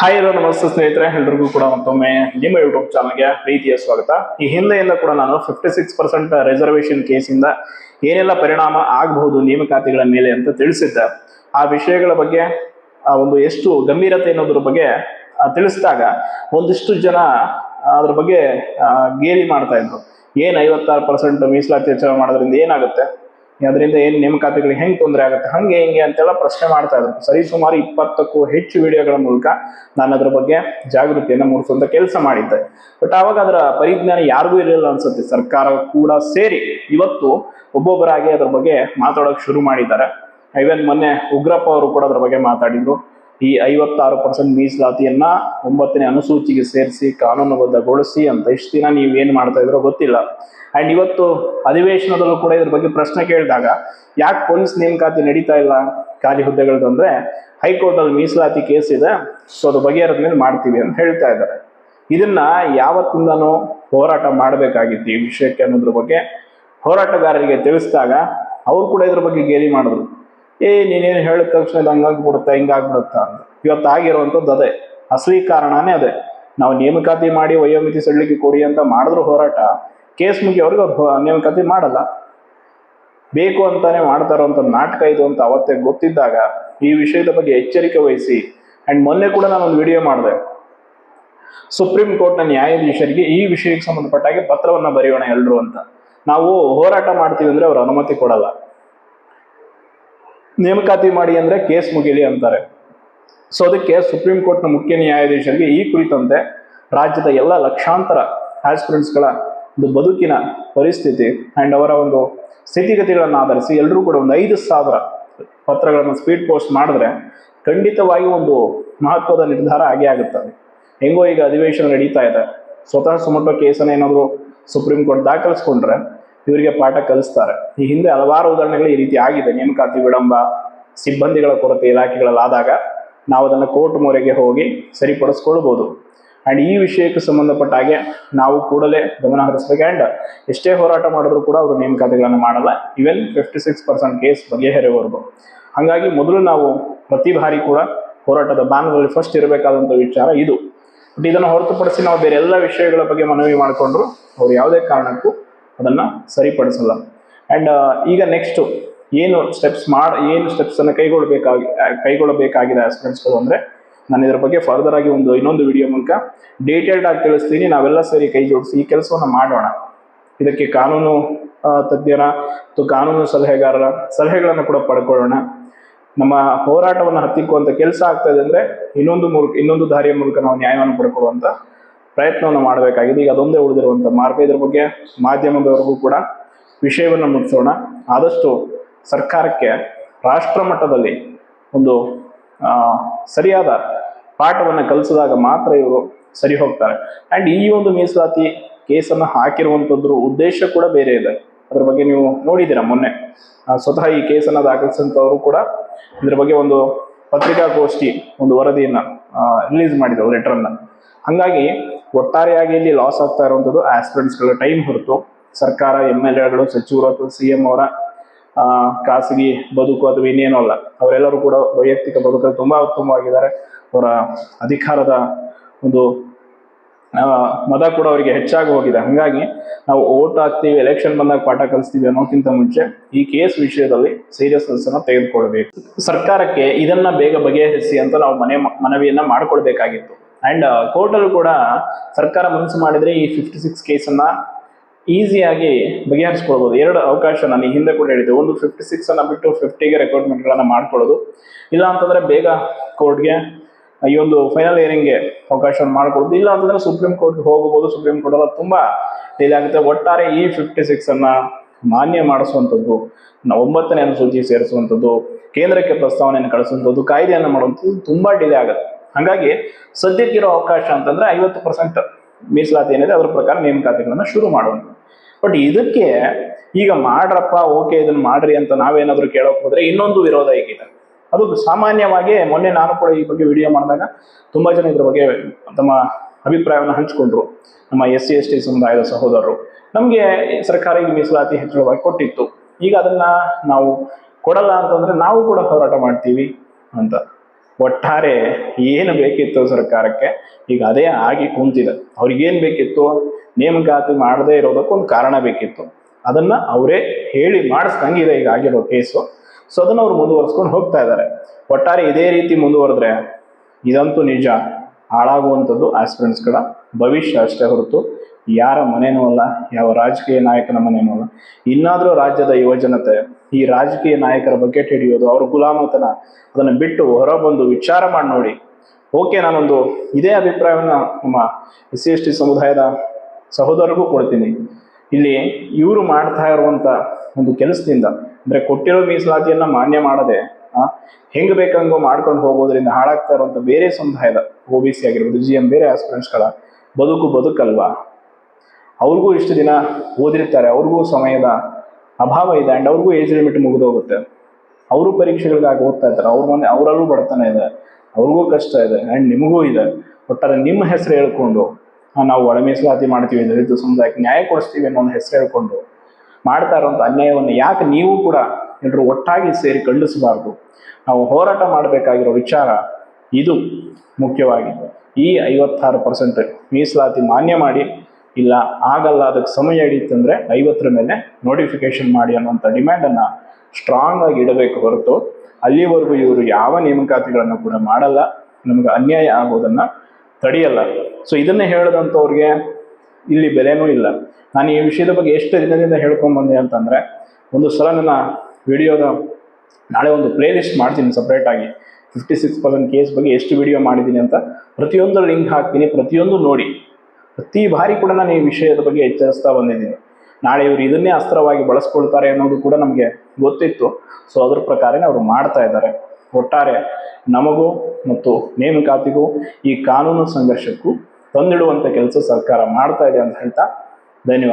Hi hello ನಮಸ್ತೆ ಸ್ನೇಹಿತರೆ, ಎಲ್ರಿಗೂ ಕೂಡ ಮತ್ತೊಮ್ಮೆ ನಿಮ್ಮ ಯೂಟ್ಯೂಬ್ ಚಾನಲ್ಗೆ ಪ್ರೀತಿಯ ಸ್ವಾಗತ. ಈ ಹಿಂದೆಯಿಂದ ಕೂಡ ನಾನು ಫಿಫ್ಟಿ ಸಿಕ್ಸ್ ಪರ್ಸೆಂಟ್ ರಿಸರ್ವೇಶನ್ ಕೇಸಿಂದ ಏನೆಲ್ಲ ಪರಿಣಾಮ ಆಗಬಹುದು ನೇಮಕಾತಿಗಳ ಮೇಲೆ ಅಂತ ತಿಳಿಸಿದ್ದೆ. ಆ ವಿಷಯಗಳ ಬಗ್ಗೆ ಒಂದು ಎಷ್ಟು ಗಂಭೀರತೆ ಅನ್ನೋದ್ರ ಬಗ್ಗೆ ತಿಳಿಸಿದಾಗ ಒಂದಿಷ್ಟು ಜನ ಅದ್ರ ಬಗ್ಗೆ ಗೇಲಿ ಮಾಡ್ತಾ ಇದ್ರು. ಏನ್ ಐವತ್ತಾರು ಪರ್ಸೆಂಟ್ ಮೀಸಲಾತಿ ಹೆಚ್ಚಳ ಮಾಡೋದ್ರಿಂದ ಏನಾಗುತ್ತೆ? ಅದರಿಂದ ಏನು ನೇಮಕಾತಿಗಳಿಗೆ ಹೆಂಗೆ ತೊಂದರೆ ಆಗುತ್ತೆ, ಹಂಗೆ ಹಿಂಗೆ ಅಂತೆಲ್ಲ ಪ್ರಶ್ನೆ ಮಾಡ್ತಾ ಇದ್ರು. ಸರಿ ಸುಮಾರು ಇಪ್ಪತ್ತಕ್ಕೂ ಹೆಚ್ಚು ವಿಡಿಯೋಗಳ ಮೂಲಕ ನಾನು ಅದ್ರ ಬಗ್ಗೆ ಜಾಗೃತಿಯನ್ನು ಮೂಡಿಸುವಂತ ಕೆಲಸ ಮಾಡಿದ್ದೆ. ಬಟ್ ಆವಾಗ ಅದರ ಪರಿಜ್ಞಾನ ಯಾರಿಗೂ ಇರಲಿಲ್ಲ ಅನ್ಸುತ್ತೆ. ಸರ್ಕಾರ ಕೂಡ ಸೇರಿ ಇವತ್ತು ಒಬ್ಬೊಬ್ಬರಾಗಿ ಅದ್ರ ಬಗ್ಗೆ ಮಾತಾಡೋಕೆ ಶುರು ಮಾಡಿದ್ದಾರೆ. ಐವನ್ ಮೊನ್ನೆ ಉಗ್ರಪ್ಪ ಅವರು ಕೂಡ ಅದ್ರ ಬಗ್ಗೆ ಮಾತಾಡಿದ್ರು. ಈ ಐವತ್ತಾರು ಪರ್ಸೆಂಟ್ ಮೀಸಲಾತಿಯನ್ನ ಒಂಬತ್ತನೇ ಅನುಸೂಚಿಗೆ ಸೇರಿಸಿ ಕಾನೂನುಬದ್ಧಗೊಳಿಸಿ ಅಂತ ಇಷ್ಟು ದಿನ ನೀವು ಏನು ಮಾಡ್ತಾ ಇದ್ರೋ ಗೊತ್ತಿಲ್ಲ. ಅಂಡ್ ಇವತ್ತು ಅಧಿವೇಶನದಲ್ಲೂ ಕೂಡ ಇದ್ರ ಬಗ್ಗೆ ಪ್ರಶ್ನೆ ಕೇಳಿದಾಗ, ಯಾಕೆ ಪೊಲೀಸ್ ನೇಮಕಾತಿ ನಡೀತಾ ಇಲ್ಲ ಖಾಲಿ ಹೈಕೋರ್ಟ್ ಅಲ್ಲಿ ಮೀಸಲಾತಿ ಕೇಸ್ ಇದೆ, ಸೊ ಅದು ಬಗೆಹರದ ಮೇಲೆ ಮಾಡ್ತೀವಿ ಅಂತ ಹೇಳ್ತಾ ಇದ್ದಾರೆ. ಇದನ್ನ ಯಾವತ್ತಿಂದನೂ ಹೋರಾಟ ಮಾಡಬೇಕಾಗಿತ್ತು ಈ ವಿಷಯಕ್ಕೆ ಅನ್ನೋದ್ರ ಬಗ್ಗೆ ಹೋರಾಟಗಾರರಿಗೆ ತಿಳಿಸಿದಾಗ ಅವ್ರು ಕೂಡ ಇದ್ರ ಬಗ್ಗೆ ಗೇಲಿ ಮಾಡಿದ್ರು. ಏ, ನೀನೇನು ಹೇಳಿದ ತಕ್ಷಣ ಇದು ಹಂಗಾಗ್ಬಿಡುತ್ತಾ, ಹಿಂಗಾಗ್ಬಿಡುತ್ತಾ ಅಂತ. ಇವತ್ತು ಆಗಿರುವಂಥದ್ದು ಅದೇ. ಅಸಲಿ ಕಾರಣನೇ ಅದೇ. ನಾವು ನೇಮಕಾತಿ ಮಾಡಿ ವಯೋಮಿತಿ ಸಡಿಲಿಕೆ ಕೊಡಿ ಅಂತ ಮಾಡಿದ್ರು ಹೋರಾಟ, ಕೇಸ್ ಮುಗಿಯವ್ರಿಗೆ ಅವ್ರು ನೇಮಕಾತಿ ಮಾಡಲ್ಲ. ಬೇಕು ಅಂತಾನೆ ಮಾಡ್ತಾ ನಾಟಕ ಇದು ಅಂತ ಅವತ್ತೇ ಗೊತ್ತಿದ್ದಾಗ ಈ ವಿಷಯದ ಬಗ್ಗೆ ಎಚ್ಚರಿಕೆ ವಹಿಸಿ. ಅಂಡ್ ಮೊನ್ನೆ ಕೂಡ ನಾನು ಒಂದು ವಿಡಿಯೋ ಮಾಡಿದೆ. ಸುಪ್ರೀಂ ಕೋರ್ಟ್ನ ನ್ಯಾಯಾಧೀಶರಿಗೆ ಈ ವಿಷಯಕ್ಕೆ ಸಂಬಂಧಪಟ್ಟಾಗೆ ಪತ್ರವನ್ನ ಬರೆಯೋಣ ಎಲ್ಲರೂ ಅಂತ. ನಾವು ಹೋರಾಟ ಮಾಡ್ತೀವಿ ಅಂದ್ರೆ ಅವ್ರು ಅನುಮತಿ ಕೊಡಲ್ಲ. ನೇಮಕಾತಿ ಮಾಡಿ ಅಂದ್ರೆ ಕೇಸ್ ಮುಗಿಲಿ ಅಂತಾರೆ. ಸೊ ಅದಕ್ಕೆ ಸುಪ್ರೀಂ ಕೋರ್ಟ್ನ ಮುಖ್ಯ ನ್ಯಾಯಾಧೀಶರಿಗೆ ಈ ಕುರಿತಂತೆ ರಾಜ್ಯದ ಎಲ್ಲ ಲಕ್ಷಾಂತರ ಆಸ್ಪಿರೆಂಟ್ಸ್ಗಳ ಒಂದು ಬದುಕಿನ ಪರಿಸ್ಥಿತಿ ಅಂಡ್ ಅವರ ಒಂದು ಸ್ಥಿತಿಗತಿಗಳನ್ನು ಆಧರಿಸಿ ಎಲ್ಲರೂ ಕೂಡ ಒಂದು ಐದು ಸಾವಿರ ಪತ್ರಗಳನ್ನು ಸ್ಪೀಡ್ ಪೋಸ್ಟ್ ಮಾಡಿದ್ರೆ ಖಂಡಿತವಾಗಿ ಒಂದು ಮಹತ್ವದ ನಿರ್ಧಾರ ಆಗೇ ಆಗುತ್ತದೆ ಹೆಂಗೋ ಈಗ ಅಧಿವೇಶನ ನಡೀತಾ ಇದೆ. ಸ್ವತಃ ಸುಮಟೋ ಕೇಸನ್ನು ಏನಾದರೂ ಸುಪ್ರೀಂ ಕೋರ್ಟ್ ದಾಖಲಿಸ್ಕೊಂಡ್ರೆ ಇವರಿಗೆ ಪಾಠ ಕಲಿಸ್ತಾರೆ. ಈ ಹಿಂದೆ ಹಲವಾರು ಉದಾಹರಣೆಗಳು ಈ ರೀತಿ ಆಗಿದೆ. ನೇಮಕಾತಿ ವಿಳಂಬ, ಸಿಬ್ಬಂದಿಗಳ ಕೊರತೆ ಇಲಾಖೆಗಳಲ್ಲಾದಾಗ ನಾವು ಅದನ್ನು ಕೋರ್ಟ್ ಮೊರೆಗೆ ಹೋಗಿ ಸರಿಪಡಿಸ್ಕೊಳ್ಬೋದು. ಆ್ಯಂಡ್ ಈ ವಿಷಯಕ್ಕೆ ಸಂಬಂಧಪಟ್ಟ ಹಾಗೆ ನಾವು ಕೂಡಲೇ ಗಮನ ಹರಿಸಬೇಕು. ಆ್ಯಂಡ್ ಎಷ್ಟೇ ಹೋರಾಟ ಮಾಡಿದ್ರು ಕೂಡ ಅವರು ನೇಮಕಾತಿಗಳನ್ನು ಮಾಡಲ್ಲ. Even fifty six percent case ಬಗೆಹರಿವರೆಗೂ. ಹಾಗಾಗಿ ಮೊದಲು ನಾವು ಪ್ರತಿ ಬಾರಿ ಕೂಡ ಹೋರಾಟದ ಬಾನದಲ್ಲಿ ಫಸ್ಟ್ ಇರಬೇಕಾದಂಥ ವಿಚಾರ ಇದು. ಬಟ್ ಇದನ್ನು ಹೊರತುಪಡಿಸಿ ನಾವು ಬೇರೆ ಎಲ್ಲ ವಿಷಯಗಳ ಬಗ್ಗೆ ಮನವಿ ಮಾಡಿಕೊಂಡ್ರು, ಅವ್ರು ಯಾವುದೇ ಕಾರಣಕ್ಕೂ ಅದನ್ನ ಸರಿಪಡಿಸಲ್ಲ. ಅಂಡ್ ಈಗ ನೆಕ್ಸ್ಟ್ ಏನು ಸ್ಟೆಪ್ಸ್ ಮಾಡಿ, ಏನು ಸ್ಟೆಪ್ಸ್ ಅನ್ನು ಕೈಗೊಳ್ಳಬೇಕಾಗಿ ಕೈಗೊಳ್ಳಬೇಕಾಗಿದೆ ಆಸ್ಪಿರೆಂಟ್ಸ್ಗಳು ಅಂದ್ರೆ, ನಾನು ಇದರ ಬಗ್ಗೆ ಫರ್ದರ್ ಆಗಿ ಒಂದು, ಇನ್ನೊಂದು ವಿಡಿಯೋ ಮೂಲಕ ಡೀಟೇಲ್ಡ್ ಆಗಿ ತಿಳಿಸ್ತೀನಿ. ನಾವೆಲ್ಲ ಸೇರಿ ಕೈ ಜೋಡಿಸಿ ಈ ಕೆಲಸವನ್ನು ಮಾಡೋಣ. ಇದಕ್ಕೆ ಕಾನೂನು ತಜ್ಞರ ಮತ್ತು ಕಾನೂನು ಸಲಹೆಗಾರರ ಸಲಹೆಗಳನ್ನು ಕೂಡ ಪಡ್ಕೊಳ್ಳೋಣ. ನಮ್ಮ ಹೋರಾಟವನ್ನು ಹತ್ತಿಕ್ಕುವಂಥ ಕೆಲಸ ಆಗ್ತಾ ಇದೆ ಅಂದ್ರೆ ಇನ್ನೊಂದು ಮೂಲಕ ಇನ್ನೊಂದು ದಾರಿಯ ಮೂಲಕ ನಾವು ನ್ಯಾಯವನ್ನು ಪಡ್ಕೊಳ್ಳುವಂತ ಪ್ರಯತ್ನವನ್ನು ಮಾಡಬೇಕಾಗಿದೆ. ಈಗ ಅದೊಂದೇ ಉಳಿದಿರುವಂಥ ಮಾರ್ಗ ಇದ್ರ ಬಗ್ಗೆ ಮಾಧ್ಯಮದವರೆಗೂ ಕೂಡ ವಿಷಯವನ್ನು ಮುಟ್ಟಿಸೋಣ ಆದಷ್ಟು ಸರ್ಕಾರಕ್ಕೆ ರಾಷ್ಟ್ರ ಮಟ್ಟದಲ್ಲಿ ಒಂದು ಸರಿಯಾದ ಪಾಠವನ್ನು ಕಲಿಸಿದಾಗ ಮಾತ್ರ ಇವರು ಸರಿ ಹೋಗ್ತಾರೆ. ಅಂಡ್ ಈ ಒಂದು ಮೀಸಲಾತಿ ಕೇಸನ್ನು ಹಾಕಿರುವಂಥದ್ರ ಉದ್ದೇಶ ಕೂಡ ಬೇರೆ ಇದೆ. ಅದ್ರ ಬಗ್ಗೆ ನೀವು ನೋಡಿದ್ದೀರಾ ಮೊನ್ನೆ? ಸ್ವತಃ ಈ ಕೇಸನ್ನು ದಾಖಲಿಸಿದಂಥವರು ಕೂಡ ಇದ್ರ ಬಗ್ಗೆ ಒಂದು ಪತ್ರಿಕಾಗೋಷ್ಠಿ, ಒಂದು ವರದಿಯನ್ನು ರಿಲೀಸ್ ಮಾಡಿದ್ರು ಲೆಟರನ್ನು ಹಾಗಾಗಿ ಒಟ್ಟಾರೆಯಾಗಿ ಇಲ್ಲಿ ಲಾಸ್ ಆಗ್ತಾ ಇರುವಂಥದ್ದು ಆಸ್ಪಿರೆಂಟ್ಸ್ಗಳ ಟೈಮ್ ಹೊರತು ಸರ್ಕಾರ ಎಂ ಎಲ್ ಎಗಳು ಸಚಿವರು ಅಥವಾ ಸಿ ಎಂ ಅವರ ಖಾಸಗಿ ಬದುಕು ಅಥವಾ ಇನ್ನೇನೂ ಅಲ್ಲ. ಅವರೆಲ್ಲರೂ ಕೂಡ ವೈಯಕ್ತಿಕ ಬದುಕಲ್ಲಿ ತುಂಬಾ ಉತ್ತಮವಾಗಿದ್ದಾರೆ. ಅವರ ಅಧಿಕಾರದ ಒಂದು ಮದ ಕೂಡ ಅವರಿಗೆ ಹೆಚ್ಚಾಗಿ ಹೋಗಿದೆ. ಹಾಗಾಗಿ ನಾವು ಓಟ್ ಹಾಕ್ತೀವಿ ಎಲೆಕ್ಷನ್ ಬಂದಾಗ ಪಾಠ ಕಲಿಸ್ತೀವಿ ಅನ್ನೋಕ್ಕಿಂತ ಮುಂಚೆ ಈ ಕೇಸ್ ವಿಷಯದಲ್ಲಿ ಸೀರಿಯಸ್ನೆಸ್ ಅನ್ನು ತೆಗೆದುಕೊಳ್ಬೇಕು ಸರ್ಕಾರಕ್ಕೆ ಇದನ್ನ ಬೇಗ ಬಗೆಹರಿಸಿ ಅಂತ ನಾವು ಮನೆ, ಮನವಿಯನ್ನ ಮಾಡ್ಕೊಳ್ಬೇಕಾಗಿತ್ತು. ಅಂಡ್ ಕೋರ್ಟಲ್ಲೂ ಕೂಡ ಸರ್ಕಾರ ಮನಸ್ಸು ಮಾಡಿದ್ರೆ ಈ ಫಿಫ್ಟಿ ಸಿಕ್ಸ್ ಕೇಸನ್ನು ಈಸಿಯಾಗಿ ಬಗೆಹರಿಸ್ಕೊಳ್ಬೋದು. ಎರಡು ಅವಕಾಶ ನಾನು ಹಿಂದೆ ಕೂಡ ಹೇಳಿದ್ದೆ. ಒಂದು ಫಿಫ್ಟಿ ಸಿಕ್ಸನ್ನು ಬಿಟ್ಟು ಫಿಫ್ಟಿಗೆ ರೆಕ್ರೂಟ್ಮೆಂಟ್ಗಳನ್ನು ಮಾಡ್ಕೊಳ್ಳೋದು. ಇಲ್ಲ ಅಂತಂದ್ರೆ ಬೇಗ ಕೋರ್ಟ್ಗೆ ಈ ಒಂದು ಫೈನಲ್ ಇಯರಿಂಗ್ಗೆ ಅವಕಾಶ ಮಾಡ್ಕೊಡೋದು. ಇಲ್ಲ ಅಂತಂದ್ರೆ ಸುಪ್ರೀಂ ಕೋರ್ಟ್ಗೆ ಹೋಗಬಹುದು ಸುಪ್ರೀಂ ಕೋರ್ಟ್ ತುಂಬ ಡಿಲೇ ಆಗುತ್ತೆ. ಒಟ್ಟಾರೆ ಈ ಫಿಫ್ಟಿ ಸಿಕ್ಸನ್ನು ಮಾನ್ಯ ಮಾಡಿಸುವಂಥದ್ದು ಒಂಬತ್ತನೇ ಅನುಸೂಚಿ ಸೇರಿಸುವಂಥದ್ದು, ಕೇಂದ್ರಕ್ಕೆ ಪ್ರಸ್ತಾವನೆಯನ್ನು ಕಳಿಸುವಂಥದ್ದು, ಕಾಯ್ದೆಯನ್ನು ಮಾಡುವಂಥದ್ದು ತುಂಬಾ ಡಿಲೇ ಆಗುತ್ತೆ. ಹಾಗಾಗಿ ಸದ್ಯಕ್ಕಿರೋ ಅವಕಾಶ ಅಂತಂದ್ರೆ ಐವತ್ತು ಪರ್ಸೆಂಟ್ ಮೀಸಲಾತಿ ಏನಿದೆ ಅದ್ರ ಪ್ರಕಾರ ನೇಮಕಾತಿಗಳನ್ನು ಶುರು ಮಾಡುವಂಥದ್ದು. ಬಟ್ ಇದಕ್ಕೆ ಈಗ ಮಾಡ್ರಪ್ಪ ಓಕೆ ಇದನ್ನ ಮಾಡ್ರಿ ಅಂತ ನಾವೇನಾದ್ರೂ ಕೇಳೋಕೆ ಹೋದ್ರೆ ಇನ್ನೊಂದು ವಿರೋಧ ಈಗಿದೆ. ಅದು ಸಾಮಾನ್ಯವಾಗಿ ಮೊನ್ನೆ ನಾನು ಕೂಡ ಈ ಬಗ್ಗೆ ವಿಡಿಯೋ ಮಾಡಿದಾಗ ತುಂಬಾ ಜನ ಇದ್ರ ಬಗ್ಗೆ ತಮ್ಮ ಅಭಿಪ್ರಾಯವನ್ನು ಹಂಚಿಕೊಂಡ್ರು. ನಮ್ಮ ಎಸ್ ಸಿ, ಎಸ್ ಟಿ ಸಮುದಾಯದ ಸಹೋದರರು. ನಮಗೆ ಸರ್ಕಾರ ಈ ಮೀಸಲಾತಿ ಹೆಚ್ಚಳವಾಗಿ ಕೊಟ್ಟಿತ್ತು. ಈಗ ಅದನ್ನ ನಾವು ಕೊಡಲ್ಲ ಅಂತಂದ್ರೆ ನಾವು ಕೂಡ ಹೋರಾಟ ಮಾಡ್ತೀವಿ ಅಂತ. ಒಟ್ಟಾರೆ ಏನು ಬೇಕಿತ್ತು ಸರ್ಕಾರಕ್ಕೆ ಈಗ ಅದೇ ಆಗಿ ಕುಂತಿದೆ. ಅವ್ರಿಗೇನು ಬೇಕಿತ್ತು? ನೇಮಕಾತಿ ಮಾಡದೇ ಇರೋದಕ್ಕೊಂದು ಕಾರಣ ಬೇಕಿತ್ತು. ಅದನ್ನ ಅವರೇ ಹೇಳಿ ಮಾಡಿಸ್ದಂಗಿದೆ ಈಗ ಆಗಿರೋ ಕೇಸು ಸೊ ಅದನ್ನ ಅವ್ರು ಮುಂದುವರ್ಸ್ಕೊಂಡು ಹೋಗ್ತಾ ಇದ್ದಾರೆ. ಒಟ್ಟಾರೆ ಇದೇ ರೀತಿ ಮುಂದುವರೆದ್ರೆ ಇದಂತೂ ನಿಜ. ಹಾಳಾಗುವಂಥದ್ದು ಆಸ್ಪಿರೆಂಟ್ಸ್ಗಳ ಭವಿಷ್ಯ ಅಷ್ಟೇ ಹೊರತು ಯಾರ ಮನೇನೂ ಅಲ್ಲ, ಯಾವ ರಾಜಕೀಯ ನಾಯಕನ ಮನೇನೂ ಅಲ್ಲ. ಇನ್ನಾದರೂ ರಾಜ್ಯದ ಯುವಜನತೆ ಈ ರಾಜಕೀಯ ನಾಯಕರ ಬಗ್ಗೆ ಹಿಡಿಯೋದು ಅವ್ರ ಗುಲಾಮತನ ಅದನ್ನು ಬಿಟ್ಟು ಹೊರಬಂದು ವಿಚಾರ ಮಾಡಿ ನೋಡಿ. ಓಕೆ, ನಾನೊಂದು ಇದೇ ಅಭಿಪ್ರಾಯವನ್ನ ನಮ್ಮ ಎಸ್ ಸಿ ಎಸ್ ಟಿ ಸಮುದಾಯದ ಸಹೋದರರಿಗೂ ಕೊಡ್ತೀನಿ. ಇಲ್ಲಿ ಇವರು ಮಾಡ್ತಾ ಇರುವಂತ ಒಂದು ಕೆಲಸದಿಂದ, ಅಂದ್ರೆ ಕೊಟ್ಟಿರೋ ಮೀಸಲಾತಿಯನ್ನ ಮಾನ್ಯ ಮಾಡದೆ ಹೆಂಗ್ ಬೇಕಂಗೋ ಮಾಡ್ಕೊಂಡು ಹೋಗೋದ್ರಿಂದ ಹಾಳಾಗ್ತಾ ಇರುವಂತ ಬೇರೆ ಸಮುದಾಯದ ಓ ಬಿ ಸಿ ಆಗಿರ್ಬೋದು, ಜಿ ಎಂ ಬೇರೆ ಆಸ್ಪಿರೆಂಟ್ಸ್ಗಳ ಬದುಕು ಬದುಕಲ್ವಾ? ಅವ್ರಿಗೂ ಇಷ್ಟು ದಿನ ಓದಿರ್ತಾರೆ, ಅವ್ರಿಗೂ ಸಮಯದ ಅಭಾವ ಇದೆ ಆ್ಯಂಡ್ ಅವ್ರಿಗೂ ಏಜ್ ಲಿಮಿಟ್ ಮುಗಿದೋಗುತ್ತೆ ಅವರು ಪರೀಕ್ಷೆಗಳಿಗಾಗಿ ಓದ್ತಾ ಇರ್ತಾರೆ ಅವ್ರ ಮನೆ ಅವರಲ್ಲೂ ಬಡತನ ಇದೆ. ಅವ್ರಿಗೂ ಕಷ್ಟ ಇದೆ ಆ್ಯಂಡ್ ನಿಮಗೂ ಇದೆ. ಒಟ್ಟಾರೆ ನಿಮ್ಮ ಹೆಸರು ಹೇಳ್ಕೊಂಡು ನಾವು ಒಳ ಮೀಸಲಾತಿ ಮಾಡ್ತೀವಿ ದಲಿತ ಸಮುದಾಯಕ್ಕೆ ನ್ಯಾಯ ಕೊಡಿಸ್ತೀವಿ ಅನ್ನೋ ಒಂದು ಹೆಸರು ಹೇಳ್ಕೊಂಡು ಮಾಡ್ತಾ ಇರೋಂಥ ಅನ್ಯಾಯವನ್ನು ಯಾಕೆ ನೀವು ಕೂಡ ಎಲ್ಲರೂ ಒಟ್ಟಾಗಿ ಸೇರಿ ಖಂಡಿಸಬಾರ್ದು? ನಾವು ಹೋರಾಟ ಮಾಡಬೇಕಾಗಿರೋ ವಿಚಾರ ಇದು ಮುಖ್ಯವಾಗಿದೆ. ಈ ಐವತ್ತಾರು ಪರ್ಸೆಂಟ್ ಮೀಸಲಾತಿ ಮಾನ್ಯ ಮಾಡಿ ಇಲ್ಲ, ಆಗಲ್ಲ, ಅದಕ್ಕೆ ಸಮಯ ಹಿಡಿತಂದ್ರೆ ಐವತ್ತರ ಮೇಲೆ ನೋಟಿಫಿಕೇಶನ್ ಮಾಡಿ ಅನ್ನುವಂಥ ಡಿಮ್ಯಾಂಡನ್ನು ಸ್ಟ್ರಾಂಗ್ ಆಗಿ ಇಡಬೇಕು ಹೊರತು ಅಲ್ಲಿವರೆಗೂ ಇವರು ಯಾವ ನೇಮಕಾತಿಗಳನ್ನು ಕೂಡ ಮಾಡಲ್ಲ, ನಮಗೆ ಅನ್ಯಾಯ ಆಗೋದನ್ನ ತಡೆಯಲ್ಲ. ಸೊ ಇದನ್ನೇ ಹೇಳಿದಂಥವ್ರಿಗೆ ಇಲ್ಲಿ ಬೆಲೆನೂ ಇಲ್ಲ. ನಾನು ಈ ವಿಷಯದ ಬಗ್ಗೆ ಎಷ್ಟು ದಿನದಿಂದ ಹೇಳ್ಕೊಂಡ್ ಅಂತಂದರೆ ಅಂತಂದ್ರೆ, ಒಂದು ಸಲ ನನ್ನ ವಿಡಿಯೋದ ನಾಳೆ ಒಂದು ಪ್ಲೇ ಲಿಸ್ಟ್ ಮಾಡ್ತೀನಿ ಸಪ್ರೇಟಾಗಿ ಫಿಫ್ಟಿ ಸಿಕ್ಸ್ ಪರ್ಸೆಂಟ್ ಕೇಸ್ ಬಗ್ಗೆ ಎಷ್ಟು ವಿಡಿಯೋ ಮಾಡಿದ್ದೀನಿ ಅಂತ ಪ್ರತಿಯೊಂದು ಲಿಂಕ್ ಹಾಕ್ತೀನಿ, ಪ್ರತಿಯೊಂದು ನೋಡಿ. ಪ್ರತಿ ಬಾರಿ ಕೂಡ ನಾನು ಈ ವಿಷಯದ ಬಗ್ಗೆ ಎಚ್ಚರಿಸ್ತಾ ಬಂದಿದ್ದೀನಿ. ನಾಳೆ ಇವರು ಇದನ್ನೇ ಅಸ್ತ್ರವಾಗಿ ಬಳಸ್ಕೊಳ್ತಾರೆ ಅನ್ನೋದು ಕೂಡ ನಮಗೆ ಗೊತ್ತಿತ್ತು. ಸೊ ಅದ್ರ ಪ್ರಕಾರನೇ ಅವರು ಮಾಡ್ತಾ ಇದ್ದಾರೆ. ಒಟ್ಟಾರೆ ನಮಗೂ ಮತ್ತು ನೇಮಕಾತಿಗೂ ಈ ಕಾನೂನು ಸಂಘರ್ಷಕ್ಕೂ ತಂದಿಡುವಂಥ ಕೆಲಸ ಸರ್ಕಾರ ಮಾಡ್ತಾ ಇದೆ ಅಂತ ಹೇಳ್ತಾ ಧನ್ಯವಾದ.